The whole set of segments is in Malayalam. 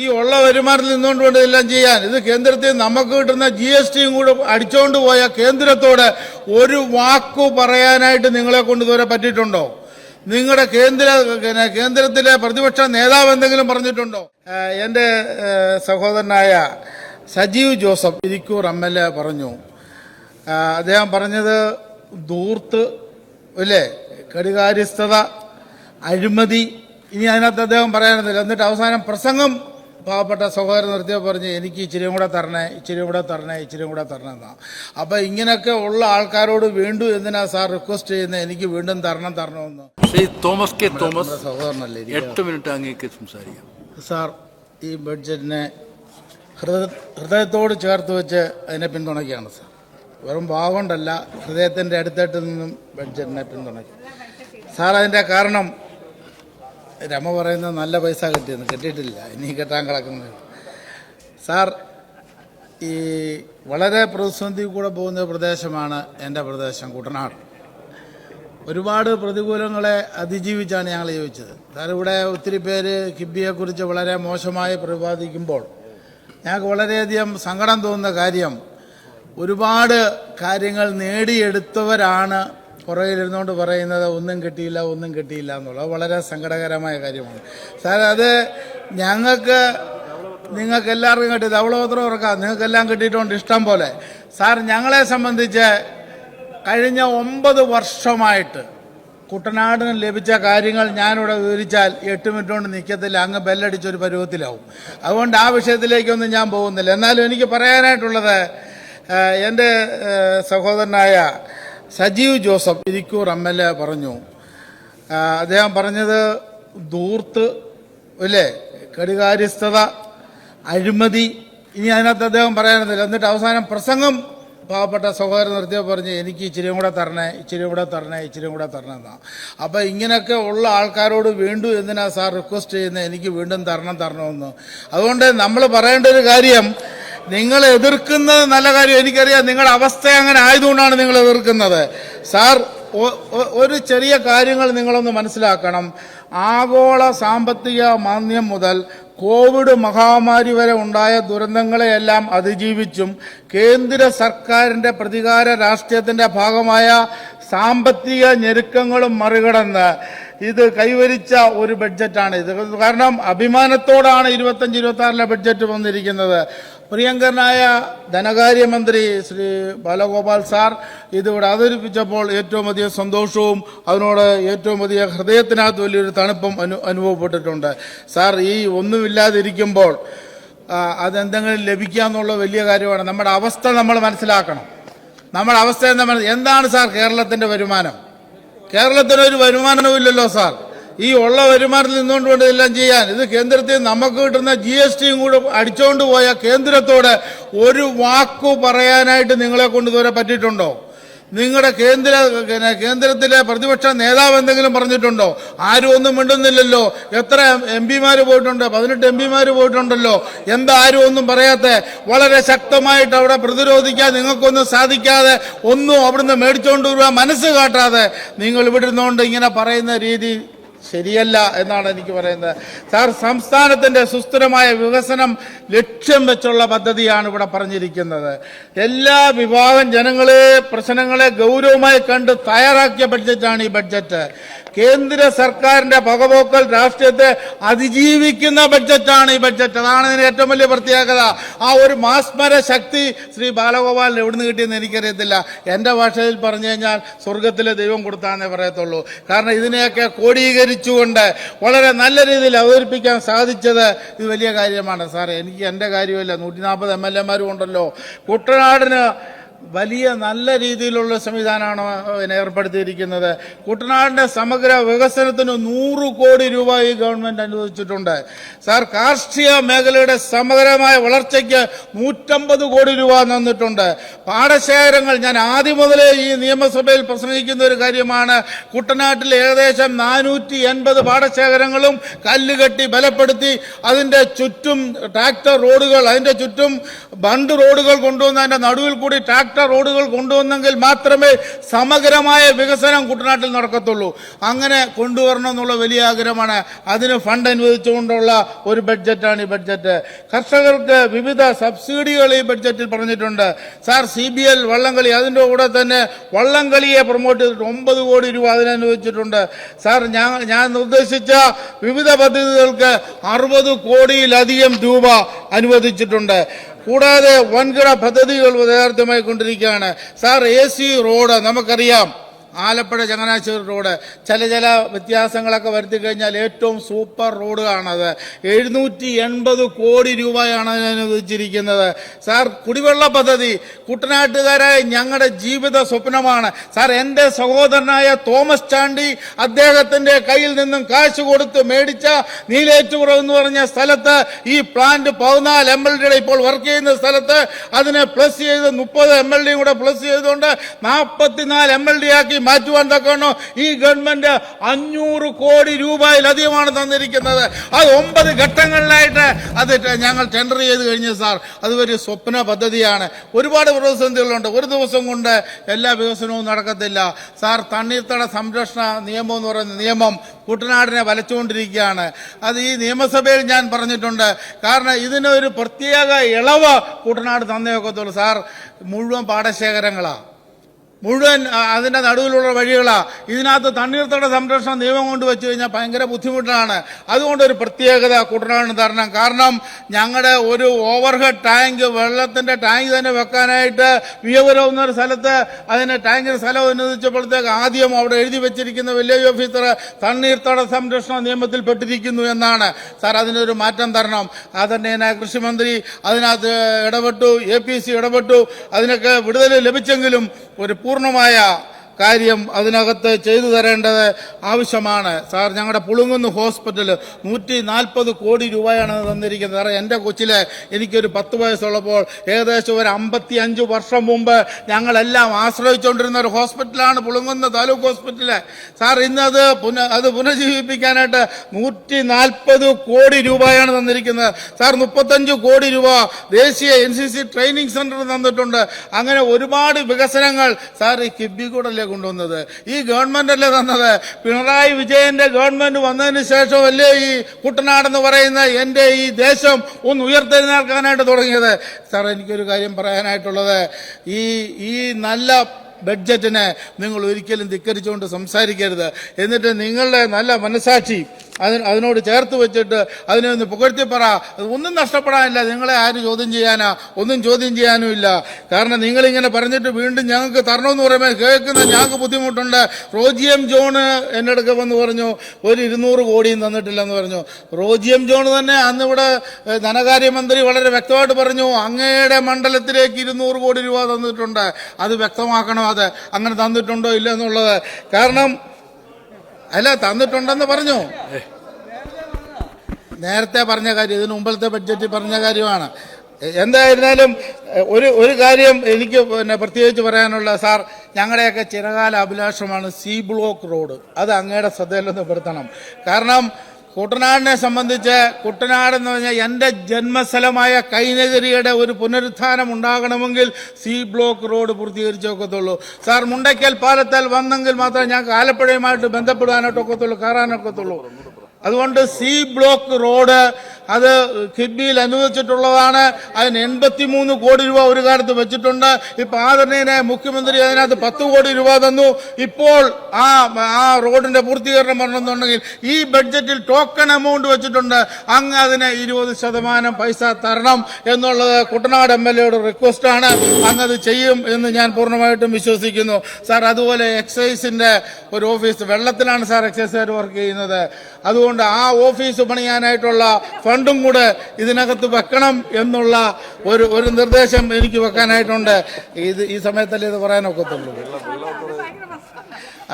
ഈ ഉള്ള വരുമാനത്തിൽ നിന്നുകൊണ്ട് വേണ്ട ഇതെല്ലാം ചെയ്യാൻ. ഇത് കേന്ദ്രത്തിൽ നമുക്ക് കിട്ടുന്ന ജി എസ് ടിയും കൂടെ അടിച്ചുകൊണ്ട് പോയ കേന്ദ്രത്തോട് ഒരു വാക്കു പറയാനായിട്ട് നിങ്ങളെ കൊണ്ട് പറ്റിയിട്ടുണ്ടോ? നിങ്ങളുടെ കേന്ദ്ര കേന്ദ്രത്തിലെ പ്രതിപക്ഷ നേതാവ് എന്തെങ്കിലും പറഞ്ഞിട്ടുണ്ടോ? എന്റെ സഹോദരനായ Sajeev Joseph Irikkur M L A പറഞ്ഞു. അദ്ദേഹം പറഞ്ഞത് ദൂർത്ത് അല്ലേ? കടികാര്യസ്ഥത അഴിമതി. ഇനി അതിനകത്ത് അദ്ദേഹം പറയാനൊന്നുമില്ല. എന്നിട്ട് അവസാനം പ്രസംഗം പാവപ്പെട്ട സഹോദരൻ നിർത്തിയ പറഞ്ഞ് എനിക്ക് ഇച്ചിരിയും കൂടെ തരണേ ഇച്ചിരിയും കൂടെ തരണേ ഇച്ചിരിയും കൂടെ തരണേ എന്നാ അപ്പൊ ഇങ്ങനെയൊക്കെ ഉള്ള ആൾക്കാരോട് വീണ്ടും എന്തിനാ സാർ റിക്വസ്റ്റ് ചെയ്യുന്നത്? എനിക്ക് വീണ്ടും തരണം തരണമെന്ന്. ശ്രീ തോമസ് കെ തോമസ് സഹോദരനല്ലേ എട്ട് മിനിറ്റ് അങ്ങേക്ക് സംസാരിക്കാം. സാർ ഈ ബഡ്ജറ്റിനെ ഹൃദയ ഹൃദയത്തോട് ചേർത്ത് വെച്ച് അതിനെ പിന്തുണയ്ക്കുകയാണ് സാർ. വെറും ഭാവമുണ്ടല്ല ഹൃദയത്തിന്റെ അടുത്തായിട്ട് നിന്നും ബഡ്ജറ്റിനെ പിന്തുണയ്ക്കും. സാർ അതിന്റെ കാരണം രമ പറയുന്നത് നല്ല പൈസ കിട്ടിയെന്ന് കിട്ടിയിട്ടില്ല. ഇനി കിട്ടാൻ കിടക്കുന്നത്. സാർ ഈ വളരെ പ്രതിസന്ധി കൂടെ പോകുന്ന പ്രദേശമാണ് എന്റെ പ്രദേശം കുട്ടനാട്. ഒരുപാട് പ്രതികൂലങ്ങളെ അതിജീവിച്ചാണ് ഞങ്ങൾ ജീവിച്ചത്. സാർ ഇവിടെ ഒത്തിരി പേര് കിബിയെക്കുറിച്ച് വളരെ മോശമായി പ്രതിപാദിക്കുമ്പോൾ ഞങ്ങൾക്ക് വളരെയധികം സങ്കടം തോന്നുന്ന കാര്യം ഒരുപാട് കാര്യങ്ങൾ നേടിയെടുത്തവരാണ് പുറകിലിരുന്നുകൊണ്ട് പറയുന്നത് ഒന്നും കിട്ടിയില്ല ഒന്നും കിട്ടിയില്ല എന്നുള്ളത്. വളരെ സങ്കടകരമായ കാര്യമാണ്. സാർ അത് ഞങ്ങൾക്ക് നിങ്ങൾക്ക് എല്ലാവർക്കും കിട്ടി ധവളപത്രം ഉറക്കാം. നിങ്ങൾക്കെല്ലാം കിട്ടിയിട്ടുണ്ട് ഇഷ്ടം പോലെ. സാർ ഞങ്ങളെ സംബന്ധിച്ച് കഴിഞ്ഞ ഒമ്പത് വർഷമായിട്ട് കുട്ടനാടിന് ലഭിച്ച കാര്യങ്ങൾ ഞാനിവിടെ വിവരിച്ചാൽ എട്ട് മിനിറ്റ് കൊണ്ട് നിൽക്കത്തില്ല. അങ്ങ് ബെല്ലടിച്ചൊരു പരുവത്തിലാവും. അതുകൊണ്ട് ആ വിഷയത്തിലേക്കൊന്നും ഞാൻ പോകുന്നില്ല. എന്നാലും എനിക്ക് പറയാനായിട്ടുള്ളത് എന്റെ സഹോദരനായ Sajeev Joseph Irikkur M L A പറഞ്ഞു. അദ്ദേഹം പറഞ്ഞത് ദൂർത്ത് അല്ലേ? കടികാര്യസ്ഥത അഴിമതി ഇനി അതിനകത്ത് അദ്ദേഹം പറയാനൊന്നുമില്ല. എന്നിട്ട് അവസാനം പ്രസംഗം പാവപ്പെട്ട സഹോദരൻ നിർത്തിയ പറഞ്ഞ് എനിക്ക് ഇച്ചിരിയും കൂടെ തരണേ ഇച്ചിരിയും കൂടെ തരണേ ഇച്ചിരിയും കൂടെ തരണമെന്നാണ് അപ്പോൾ അപ്പൊ ഇങ്ങനെയൊക്കെ ഉള്ള ആൾക്കാരോട് വീണ്ടും എന്തിനാ സാർ റിക്വസ്റ്റ് ചെയ്യുന്നത്? എനിക്ക് വീണ്ടും തരണം തരണമെന്ന്. അതുകൊണ്ട് നമ്മൾ പറയേണ്ട ഒരു കാര്യം നിങ്ങൾ എതിർക്കുന്നത് നല്ല കാര്യം എനിക്കറിയാം. നിങ്ങളുടെ അവസ്ഥ അങ്ങനെ ആയതുകൊണ്ടാണ് നിങ്ങൾ എതിർക്കുന്നത്. സാർ ഒരു ചെറിയ കാര്യങ്ങൾ നിങ്ങളൊന്ന് മനസ്സിലാക്കണം. ആഗോള സാമ്പത്തിക മാന്ദ്യം മുതൽ കോവിഡ് മഹാമാരി വരെ ഉണ്ടായ ദുരന്തങ്ങളെയെല്ലാം അതിജീവിച്ചും കേന്ദ്ര സർക്കാരിന്റെ പ്രതികാര രാഷ്ട്രീയത്തിന്റെ ഭാഗമായ സാമ്പത്തിക ഞെരുക്കങ്ങളും മറികടന്ന് ഇത് കൈവരിച്ച ഒരു ബഡ്ജറ്റാണ് ഇത്. കാരണം അഭിമാനത്തോടാണ് ഇരുപത്തഞ്ച് ഇരുപത്തി ആറിലെ ബഡ്ജറ്റ് വന്നിരിക്കുന്നത്. പ്രിയങ്കരനായ ധനകാര്യമന്ത്രി ശ്രീ ബാലഗോപാൽ സാർ ഇതിവിടെ അവതരിപ്പിച്ചപ്പോൾ ഏറ്റവും അധികം സന്തോഷവും അതിനോട് ഏറ്റവും അധികം ഹൃദയത്തിനകത്ത് വലിയൊരു തണുപ്പും അനു അനുഭവപ്പെട്ടിട്ടുണ്ട്. സാർ ഈ ഒന്നുമില്ലാതിരിക്കുമ്പോൾ അതെന്തെങ്കിലും ലഭിക്കുക എന്നുള്ള വലിയ കാര്യമാണ്. നമ്മുടെ അവസ്ഥ നമ്മൾ മനസ്സിലാക്കണം. നമ്മുടെ അവസ്ഥ എന്താ? എന്താണ് സാർ കേരളത്തിന്റെ വരുമാനം? കേരളത്തിന് ഒരു വരുമാനവും ഇല്ലല്ലോ സാർ. ഈ ഉള്ള വരുമാനത്തിൽ നിന്നുകൊണ്ട് വേണ്ട ഇതെല്ലാം ചെയ്യാൻ. ഇത് കേന്ദ്രത്തിൽ നമുക്ക് കിട്ടുന്ന ജി എസ് ടിയും കൂടെ അടിച്ചുകൊണ്ട് പോയ കേന്ദ്രത്തോട് ഒരു വാക്കു പറയാനായിട്ട് നിങ്ങളെ കൊണ്ട് പറ്റിയിട്ടുണ്ടോ? നിങ്ങളുടെ കേന്ദ്ര കേന്ദ്രത്തിലെ പ്രതിപക്ഷ നേതാവ് എന്തെങ്കിലും പറഞ്ഞിട്ടുണ്ടോ? ആരും ഒന്നും മിണ്ടുന്നില്ലല്ലോ. എത്ര എം പിമാർ പോയിട്ടുണ്ട്? പതിനെട്ട് എം പിമാർ പോയിട്ടുണ്ടല്ലോ. എന്താ ആരും ഒന്നും പറയാത്ത? വളരെ ശക്തമായിട്ട് അവിടെ പ്രതിരോധിക്കാൻ നിങ്ങൾക്കൊന്നും സാധിക്കാതെ ഒന്നും അവിടുന്ന് മേടിച്ചുകൊണ്ട് വരുവാൻ മനസ്സ് കാട്ടാതെ നിങ്ങൾ ഇവിടെ ഇരുന്നുകൊണ്ട് ഇങ്ങനെ പറയുന്ന രീതി ശരിയല്ല എന്നാണ് എനിക്ക് പറയുന്നത്. സാർ സംസ്ഥാനത്തിന്റെ സുസ്ഥിരമായ വികസനം ലക്ഷ്യം വെച്ചുള്ള പദ്ധതിയാണ് ഇവിടെ പറഞ്ഞിരിക്കുന്നത്. എല്ലാ വിഭാഗം ജനങ്ങളെ പ്രശ്നങ്ങളെ ഗൗരവമായി കണ്ട് തയ്യാറാക്കിയ ബഡ്ജറ്റാണ് ഈ ബഡ്ജറ്റ് കേന്ദ്ര സർക്കാരിന്റെ പകപോക്കൽ രാഷ്ട്രീയത്തെ അതിജീവിക്കുന്ന ബഡ്ജറ്റാണ് ഈ ബഡ്ജറ്റ്. അതാണ് ഇതിന് ഏറ്റവും വലിയ പ്രത്യേകത. ആ ഒരു മാസ്മര ശക്തി ശ്രീ ബാലഗോപാലിന് എവിടുന്ന് കിട്ടിയെന്ന് എനിക്കറിയത്തില്ല. എന്റെ ഭാഷയിൽ പറഞ്ഞു കഴിഞ്ഞാൽ സ്വർഗത്തിലെ ദൈവം കൊടുത്താന്നേ പറയത്തുള്ളൂ. കാരണം ഇതിനെയൊക്കെ കോടീകരിച്ചുകൊണ്ട് വളരെ നല്ല രീതിയിൽ അവതരിപ്പിക്കാൻ സാധിച്ചത് ഇത് വലിയ കാര്യമാണ്. സാറേ എനിക്ക് എന്റെ കാര്യമല്ല. നൂറ്റി നാൽപ്പത് എം എൽ എമാരും ഉണ്ടല്ലോ. കുട്ടനാടിന് വലിയ നല്ല രീതിയിലുള്ള സംവിധാനമാണ് പിന്നെ ഏർപ്പെടുത്തിയിരിക്കുന്നത്. കുട്ടനാടിന്റെ സമഗ്ര വികസനത്തിന് നൂറ് കോടി രൂപ ഈ ഗവൺമെന്റ് അനുവദിച്ചിട്ടുണ്ട്. സാർ കാർഷിക മേഖലയുടെ സമഗ്രമായ വളർച്ചയ്ക്ക് നൂറ്റമ്പത് കോടി രൂപ തന്നിട്ടുണ്ട്. പാടശേഖരങ്ങൾ ഞാൻ ആദ്യം മുതലേ ഈ നിയമസഭയിൽ പ്രസംഗിക്കുന്ന ഒരു കാര്യമാണ്. കുട്ടനാട്ടിൽ ഏകദേശം നാനൂറ്റി എൺപത് പാടശേഖരങ്ങളും കല്ലുകെട്ടി ബലപ്പെടുത്തി അതിന്റെ ചുറ്റും ട്രാക്ടർ റോഡുകൾ അതിന്റെ ചുറ്റും ബണ്ട് റോഡുകൾ കൊണ്ടുവന്ന് അതിന്റെ നടുവിൽ കൂടി ട്രാക്ടർ ടാക്ടർ റോഡുകൾ കൊണ്ടുവന്നെങ്കിൽ മാത്രമേ സമഗ്രമായ വികസനം കുട്ടനാട്ടിൽ നടക്കത്തുള്ളൂ. അങ്ങനെ കൊണ്ടുവരണം എന്നുള്ള വലിയ ആഗ്രഹമാണ്. അതിന് ഫണ്ട് അനുവദിച്ചുകൊണ്ടുള്ള ഒരു ബഡ്ജറ്റാണ് ഈ ബഡ്ജറ്റ് കർഷകർക്ക് വിവിധ സബ്സിഡികൾ ഈ ബഡ്ജറ്റിൽ പറഞ്ഞിട്ടുണ്ട്. സാർ സി ബി എൽ വള്ളംകളി അതിന്റെ കൂടെ തന്നെ വള്ളംകളിയെ പ്രൊമോട്ട് ചെയ്തിട്ട് ഒമ്പത് കോടി രൂപ അതിനനുവദിച്ചിട്ടുണ്ട് സാർ ഞാൻ ഞാൻ നിർദ്ദേശിച്ച വിവിധ പദ്ധതികൾക്ക് അറുപത് കോടിയിലധികം രൂപ അനുവദിച്ചിട്ടുണ്ട്. കൂടാതെ വൻകിട പദ്ധതികൾ യഥാർത്ഥമായി കൊണ്ടിരിക്കുകയാണ്. സാർ എ സി റോഡ് നമുക്കറിയാം. ആലപ്പുഴ ചങ്ങനാശ്ശേരി റോഡ്. ചില ചില വ്യത്യാസങ്ങളൊക്കെ വരുത്തി കഴിഞ്ഞാൽ ഏറ്റവും സൂപ്പർ റോഡാണത് എഴുന്നൂറ്റി എൺപത് കോടി രൂപയാണ് അനുവദിച്ചിരിക്കുന്നത് സാർ കുടിവെള്ള പദ്ധതി കുട്ടനാട്ടുകാരായ ഞങ്ങളുടെ ജീവിത സ്വപ്നമാണ്. സാർ എന്റെ സഹോദരനായ തോമസ് ചാണ്ടി അദ്ദേഹത്തിന്റെ കയ്യിൽ നിന്നും കാശ് കൊടുത്ത് മേടിച്ച നീലേറ്റുപുറം എന്ന് പറഞ്ഞ സ്ഥലത്ത് ഈ പ്ലാന്റ് പതിനാല് എം എൽ ഡിയുടെ ഇപ്പോൾ വർക്ക് ചെയ്യുന്ന സ്ഥലത്ത് അതിനെ പ്ലസ് ചെയ്ത് മുപ്പത് എം എൽ ഡിയും കൂടെ പ്ലസ് ചെയ്തുകൊണ്ട് നാൽപ്പത്തിനാല് എം എൽ ഡി ആക്കി മാറ്റുവാൻ തക്കവണ്ണോ ഈ ഗവൺമെന്റ് അഞ്ഞൂറ് കോടി രൂപയിലധികമാണ് തന്നിരിക്കുന്നത്. അത് ഒമ്പത് ഘട്ടങ്ങളിലായിട്ട് അത് ഞങ്ങൾ ടെൻഡർ ചെയ്ത് കഴിഞ്ഞു സാർ. അത് ഒരു സ്വപ്ന പദ്ധതിയാണ്. ഒരുപാട് പ്രതിസന്ധികളുണ്ട്. ഒരു ദിവസം കൊണ്ട് എല്ലാ വികസനവും നടക്കത്തില്ല. സാർ തണ്ണീർത്തട സംരക്ഷണ നിയമം എന്ന് പറയുന്ന നിയമം കുട്ടനാടിനെ വലച്ചുകൊണ്ടിരിക്കുകയാണ്. അത് ഈ നിയമസഭയിൽ ഞാൻ പറഞ്ഞിട്ടുണ്ട്. കാരണം ഇതിനൊരു പ്രത്യേക ഇളവ് കുട്ടനാട് തന്നേ ഒക്കത്തുള്ളൂ. സാർ മുഴുവൻ പാടശേഖരങ്ങളാണ് മുഴുവൻ അതിന്റെ നടുവിലുള്ള വഴികളാണ് ഇതിനകത്ത് തണ്ണീർത്തട സംരക്ഷണ നിയമം കൊണ്ട് വെച്ച് കഴിഞ്ഞാൽ ഭയങ്കര ബുദ്ധിമുട്ടാണ്. അതുകൊണ്ട് ഒരു പ്രത്യേകത കുട്ടനാടിന് തരണം. കാരണം ഞങ്ങളുടെ ഒരു ഓവർഹെഡ് ടാങ്ക് വെള്ളത്തിന്റെ ടാങ്ക് തന്നെ വെക്കാനായിട്ട് വിയപുരം എന്നൊരു സ്ഥലത്ത് അതിന് ടാങ്കിന് സ്ഥലം അനുവദിച്ചപ്പോഴത്തേക്ക് ആദ്യം അവിടെ എഴുതി വെച്ചിരിക്കുന്ന വില്ലേജ് ഓഫീസർ തണ്ണീർത്തട സംരക്ഷണ നിയമത്തിൽ പെട്ടിരിക്കുന്നു എന്നാണ്. സാർ അതിനൊരു മാറ്റം തരണം. ആദരണീയനായ കൃഷിമന്ത്രി അതിനകത്ത് ഇടപെട്ടു എ പി സി ഇടപെട്ടു. അതിനൊക്കെ വിടുതൽ ലഭിച്ചെങ്കിലും ഒരു പൂർണ്ണമായ കാര്യം അതിനകത്ത് ചെയ്തു തരേണ്ടത് ആവശ്യമാണ്. സാർ ഞങ്ങളുടെ പുളുങ്ങുന്ന് ഹോസ്പിറ്റൽ നൂറ്റി നാൽപ്പത് കോടി രൂപയാണ് തന്നിരിക്കുന്നത്. സാറേ എന്റെ കൊച്ചിലെ എനിക്കൊരു പത്ത് വയസ്സുള്ളപ്പോൾ ഏകദേശം ഒരു അമ്പത്തി അഞ്ച് വർഷം മുമ്പ് ഞങ്ങളെല്ലാം ആശ്രയിച്ചുകൊണ്ടിരുന്ന ഒരു ഹോസ്പിറ്റലാണ് പുളുങ്ങുന്ന താലൂക്ക് ഹോസ്പിറ്റൽ. സാർ ഇന്നത് പുന അത് പുനഃജീവിപ്പിക്കാനായിട്ട് നൂറ്റി നാൽപ്പത് കോടി രൂപയാണ് തന്നിരിക്കുന്നത്. സാർ മുപ്പത്തഞ്ച് കോടി രൂപ ദേശീയ N C C training centre തന്നിട്ടുണ്ട്. അങ്ങനെ ഒരുപാട് വികസനങ്ങൾ സാർ ഈ കിബി കൊണ്ടുവന്നത്. ഈ ഗവൺമെന്റ് അല്ലേ തന്നത്? പിണറായി വിജയന്റെ ഗവൺമെന്റ് വന്നതിന് ശേഷമല്ലേ ഈ കുട്ടനാടെന്ന് പറയുന്ന എന്റെ ഈ ദേശം ഒന്ന് ഉയർത്തെഴുന്നേൽക്കാനായിട്ട് തുടങ്ങിയത്? സാർ എനിക്കൊരു കാര്യം പറയാനായിട്ടുള്ളത്. ഈ ഈ നല്ല ബഡ്ജറ്റിനെ നിങ്ങൾ ഒരിക്കലും ധിക്കരിച്ചുകൊണ്ട് സംസാരിക്കരുത്. എന്നിട്ട് നിങ്ങളുടെ നല്ല മനസാക്ഷി അതിന് അതിനോട് ചേർത്ത് വെച്ചിട്ട് അതിനെ ഒന്ന് പുകഴ്ത്തി പറ. ഒന്നും നഷ്ടപ്പെടാനില്ല. നിങ്ങളെ ആര് ചോദ്യം ചെയ്യാനാ? ഒന്നും ചോദ്യം ചെയ്യാനും ഇല്ല. കാരണം നിങ്ങളിങ്ങനെ പറഞ്ഞിട്ട് വീണ്ടും ഞങ്ങൾക്ക് തരണമെന്ന് പറയുമ്പോൾ കേൾക്കുന്ന ഞങ്ങൾക്ക് ബുദ്ധിമുട്ടുണ്ട്. റോജിയം ജോണ് എന്റെ അടുക്ക വന്ന് പറഞ്ഞു ഒരു ഇരുന്നൂറ് കോടിയും തന്നിട്ടില്ലെന്ന് പറഞ്ഞു. റോജിയം ജോൺ തന്നെ അന്നിവിടെ ധനകാര്യമന്ത്രി വളരെ വ്യക്തമായിട്ട് പറഞ്ഞു അങ്ങയുടെ മണ്ഡലത്തിലേക്ക് ഇരുന്നൂറ് കോടി രൂപ തന്നിട്ടുണ്ട്. അത് വ്യക്തമാക്കണം അത്? അങ്ങനെ തന്നിട്ടുണ്ടോ ഇല്ല എന്നുള്ളത്? കാരണം അല്ല തന്നിട്ടുണ്ടെന്ന് പറഞ്ഞു. നേരത്തെ പറഞ്ഞ കാര്യം ഇതിന് മുമ്പത്തെ ബഡ്ജറ്റിൽ പറഞ്ഞ കാര്യമാണ്. എന്തായിരുന്നാലും ഒരു ഒരു കാര്യം എനിക്ക് പിന്നെ പ്രത്യേകിച്ച് പറയാനുള്ള സാർ ഞങ്ങളുടെയൊക്കെ ചിരകാല അഭിലാഷമാണ് സി ബ്ലോക്ക് റോഡ്. അത് അങ്ങയുടെ ശ്രദ്ധയിലൊന്ന് പെടുത്തണം. കാരണം കുട്ടനാടിനെ സംബന്ധിച്ച് കുട്ടനാട് എന്ന് പറഞ്ഞാൽ എന്റെ ജന്മസ്ഥലമായ കൈനഗരിയുടെ ഒരു പുനരുത്ഥാനം ഉണ്ടാകണമെങ്കിൽ സി ബ്ലോക്ക് റോഡ് പൂർത്തീകരിച്ചേ ഒക്കത്തുള്ളൂ. സാർ മുണ്ടയ്ക്കൽ പാലത്താൽ വന്നെങ്കിൽ മാത്രമേ ഞങ്ങൾക്ക് ആലപ്പുഴയുമായിട്ട് ബന്ധപ്പെടാനായിട്ട് ഒക്കത്തുള്ളൂ കയറാനൊക്കത്തുള്ളൂ. അതുകൊണ്ട് സി ബ്ലോക്ക് റോഡ് അത് കിഡ്നിയിൽ അനുവദിച്ചിട്ടുള്ളതാണ്. അതിന് എൺപത്തിമൂന്ന് കോടി രൂപ ഒരു കാലത്ത് വെച്ചിട്ടുണ്ട്. ഇപ്പൊ ആദരണീയനെ മുഖ്യമന്ത്രി അതിനകത്ത് പത്ത് കോടി രൂപ തന്നു. ഇപ്പോൾ ആ ആ റോഡിന്റെ പൂർത്തീകരണം പറഞ്ഞെന്നുണ്ടെങ്കിൽ ഈ ബഡ്ജറ്റിൽ ടോക്കൺ എമൗണ്ട് വെച്ചിട്ടുണ്ട്. അങ്ങ് അതിന് ഇരുപത് ശതമാനം പൈസ തരണം എന്നുള്ളത് കുട്ടനാട് എം എൽ എയുടെ റിക്വസ്റ്റാണ് ആണ്. അങ്ങ് അത് ചെയ്യും എന്ന് ഞാൻ പൂർണമായിട്ടും വിശ്വസിക്കുന്നു. സാർ അതുപോലെ എക്സൈസിന്റെ ഒരു ഓഫീസ് വെള്ളത്തിലാണ് സാർ എക്സൈസുകാർ വർക്ക് ചെയ്യുന്നത്. അതുകൊണ്ട് ആ ഓഫീസ് പണിയാനായിട്ടുള്ള ഫണ്ടും കൂടെ ഇതിനകത്ത് വെക്കണം എന്നുള്ള ഒരു ഒരു നിർദ്ദേശം എനിക്ക് വെക്കാനായിട്ടുണ്ട്. ഇത് ഈ സമയത്തല്ലേ ഇത് പറയാനൊക്കത്തുള്ളൂ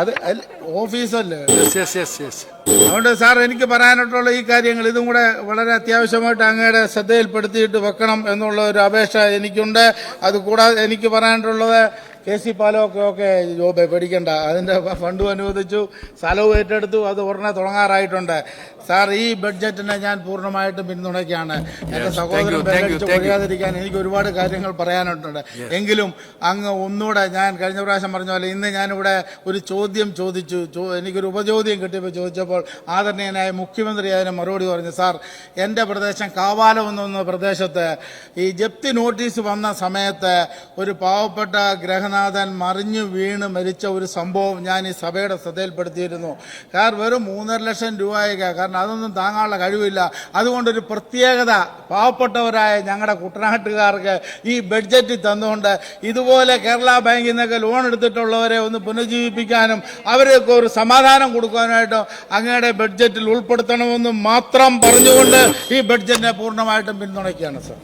അത് ഓഫീസല്ലേ. അതുകൊണ്ട് സാർ എനിക്ക് പറയാനായിട്ടുള്ള ഈ കാര്യങ്ങൾ ഇതും കൂടെ വളരെ അത്യാവശ്യമായിട്ട് അങ്ങയുടെ ശ്രദ്ധയിൽപ്പെടുത്തിയിട്ട് വെക്കണം എന്നുള്ള ഒരു അപേക്ഷ എനിക്കുണ്ട്. അത് കൂടാതെ എനിക്ക് പറയാനായിട്ടുള്ളത് കെ സി പാലമൊക്കെ ഒക്കെ ജോബ് പേടിക്കണ്ട. അതിന്റെ ഫണ്ടും അനുവദിച്ചു സ്ഥലവും ഏറ്റെടുത്തു അത് ഉടനെ തുടങ്ങാറായിട്ടുണ്ട്. സാർ ഈ ബഡ്ജറ്റിനെ ഞാൻ പൂർണമായിട്ടും പിന്തുണയ്ക്കുകയാണ്. എന്റെ സഹോദരൻ പേരടിച്ച്. ഒഴിയാതിരിക്കാൻ എനിക്ക് ഒരുപാട് കാര്യങ്ങൾ പറയാനുണ്ട്. എങ്കിലും അങ്ങ് ഒന്നുകൂടെ ഞാൻ കഴിഞ്ഞ പ്രാവശ്യം പറഞ്ഞ പോലെ ഇന്ന് ഞാനിവിടെ ഒരു ചോദ്യം ചോദിച്ചു. ചോ- എനിക്കൊരു ഉപചോദ്യം കിട്ടിയപ്പോൾ ചോദിച്ചപ്പോൾ ആദരണീയനായ മുഖ്യമന്ത്രി അതിന് മറുപടി പറഞ്ഞു സാർ എന്റെ പ്രദേശം കാവാലം എന്ന പ്രദേശത്ത് ഈ ജപ്തി നോട്ടീസ് വന്ന സമയത്ത് ഒരു പാവപ്പെട്ട ഗ്രഹനാഥൻ മറിഞ്ഞു വീണ് മരിച്ച ഒരു സംഭവം ഞാൻ ഈ സഭയുടെ ശ്രദ്ധയിൽപ്പെടുത്തിയിരുന്നു. കാരണം വെറും മൂന്നര ലക്ഷം രൂപയൊക്കെ. കാരണം അതൊന്നും താങ്ങാനുള്ള കഴിവില്ല. അതുകൊണ്ടൊരു പ്രത്യേകത പാവപ്പെട്ടവരായ ഞങ്ങളുടെ കുട്ടനാട്ടുകാർക്ക് ഈ ബഡ്ജറ്റ് തന്നുകൊണ്ട് ഇതുപോലെ കേരള ബാങ്കിൽ നിന്നൊക്കെ ലോൺ എടുത്തിട്ടുള്ളവരെ ഒന്ന് പുനരുജ്ജീവിപ്പിക്കാനും അവരെയൊക്കെ ഒരു സമാധാനം കൊടുക്കാനായിട്ടും അങ്ങയുടെ ബഡ്ജറ്റിൽ ഉൾപ്പെടുത്തണമെന്ന് മാത്രം പറഞ്ഞുകൊണ്ട് ഈ ബഡ്ജറ്റിനെ പൂർണമായിട്ടും പിന്തുണയ്ക്കുകയാണ് സർ.